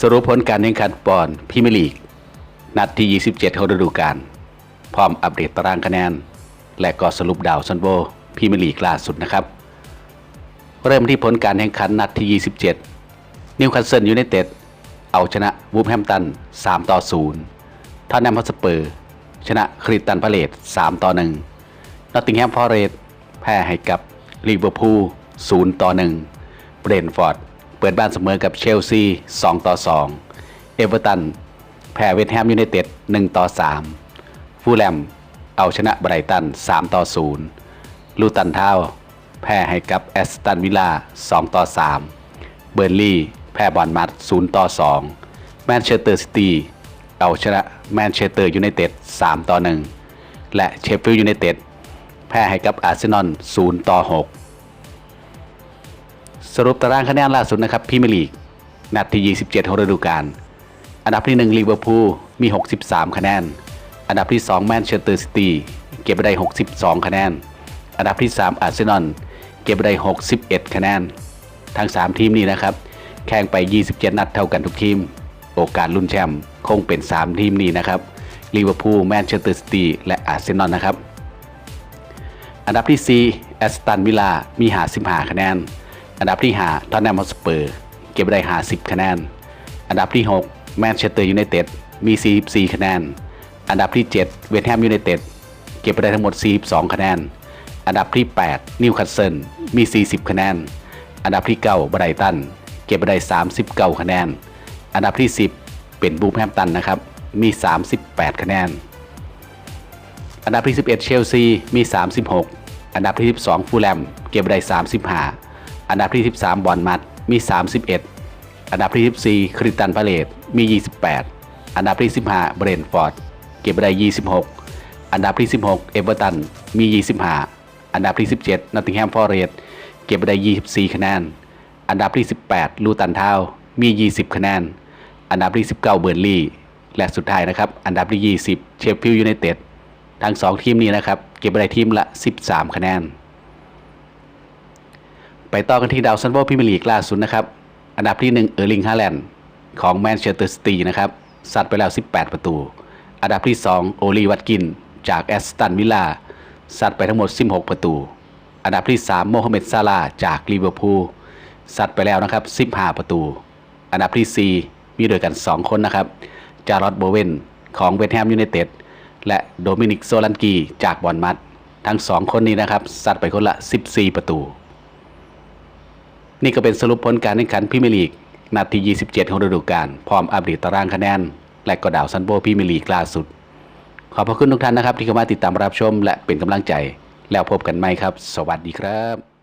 สรุปผลการแข่งขันบอลพรีเมียร์ลีก นัดที่ 27 ของฤดูกาลพร้อมอัปเดตตารางคะแนน และก็สรุปดาวซันโบพรีเมียร์ลีกล่าสุดนะครับ เริ่มที่ผลการแข่งขันนัดที่ 27 นิวคาสเซิลยูไนเต็ดเอาชนะวูฟแฮมตัน 3 ต่อ 0ทอนแนมฮอสเปอร์ ชนะคริสตันพาเลต3 ต่อ 1 นอตติงแฮมฟอร์เรสแพ้ให้กับลิเวอร์พูล0ต่อ 1 เบรนฟอร์ด เปิดบ้านเสมอกับเชลซี 2 ต่อ 2 เอเวอร์ตัน แพ้เวสต์แฮมยูไนเต็ด 1 ต่อ 3 ฟูลแลม เอาชนะไบรตัน 3 ต่อ 0 ลูตันทาวแพ้ให้กับแอสตันวิลล่า 2 ต่อ 3 เบอร์ลีย์แพ้บอลมัด 0 ต่อ 2 แมนเชสเตอร์ซิตี้ เอาชนะแมนเชสเตอร์ยูไนเต็ด 3 ต่อ 1 และเชฟฟิลด์ยูไนเต็ด แพ้ให้กับอาร์เซนอล 0 ต่อ 6 สรุปตารางคะแนนล่าสุดนะครับพรีเมียร์ลีกนัดที่ 27 ของฤดูกาล อันดับที่ 1 ลิเวอร์พูล มี 63 คะแนน อันดับที่ 2 แมนเชสเตอร์ซิตี้ เก็บได้ 62 คะแนน อันดับที่ 3 อาร์เซนอล เก็บไปได้ 61 คะแนน ทั้ง 3 ทีมนี้นะครับ แข่งไป 27 นัดเท่ากันทุกทีม โอกาสลุ้นแชมป์คงเป็น 3 ทีมนี้นะครับ ลิเวอร์พูล แมนเชสเตอร์ซิตี้ และอาร์เซนอลนะครับ อันดับที่ 4 แอสตันวิลล่า มี 55 คะแนน อันดับที่5ทอนแนมฮอสเปอร์เก็บไปได้50คะแนน อันดับที่ 6 แมนเชสเตอร์ยูไนเต็ดมี 44 คะแนน อันดับที่ 7 เวสต์แฮมยูไนเต็ดเก็บไปได้ทั้งหมด 42 คะแนน อันดับที่ 8 นิวคาสเซิลมี 40 คะแนน อันดับที่9บรตันเก็บไปได้ 39 คะแนน อันดับที่ 10 เป็นบูฟแฮมตันนะครับ มี 38 คะแนน อันดับที่ 11 เชลซี มี 36 อันดับที่ 12 ฟูลแลม เก็บไปได้ 35 อันดับที่ 13 บอลมัดมี 31 อันดับที่ 14 คริสตันพาเลตมี 28 อันดับที่ 15 เบรนฟอร์ด เก็บไปได้ 26 อันดับที่ 16 เอเวอร์ตัน มี 25 อันดับที่ 17 นอตติงแฮมฟอร์เรสเก็บไปได้ 24 คะแนน อันดับที่ 18 ลูตันทาวมี 20 คะแนน อันดับที่ 19 เบอร์นลีย์และสุดท้ายนะครับ อันดับที่ 20 เชฟฟิลด์ยูไนเต็ด ทั้ง 2 ทีมนี้นะครับ เก็บไปได้ทีมละ 13 คะแนน ไปต่อกันที่ดาวซันโบพรีเมียร์ลีกล่าสุดนะครับ อันดับที่1เออร์ลิงฮาแลนด์ของแมนเชสเตอร์ซิตี้นะครับสัดไปแล้ว 18 ประตู อันดับที่ 2 โอลีวัตกิน จากแอสตันวิลล่าสัดไปทั้งหมด 16 ประตู อันดับที่ 3 โมฮัมเหม็ดซาลาจากลิเวอร์พูลสัดไปแล้วนะครับ 15 ประตู อันดับที่ 4 มีด้วยกัน 2 คนนะครับ จารอดโบเวนของเวสต์แฮมยูไนเต็ดและโดมินิกโซลันกีจากบอลมัด ทั้ง 2 คนนี้นะครับสัดไปคนละ 14 ประตู นี่ก็เป็นสรุปผลการแข่งขันพรีเมียร์ลีกนัดที่ 27 ของฤดูกาลพร้อมอัปเดตตารางคะแนน และก็ดาวซันโบพรีเมียร์ลีกล่าสุด ขอบพระคุณทุกท่านนะครับ ที่เข้ามาติดตามรับชม และเป็นกำลังใจ แล้วพบกันใหม่ครับ สวัสดีครับ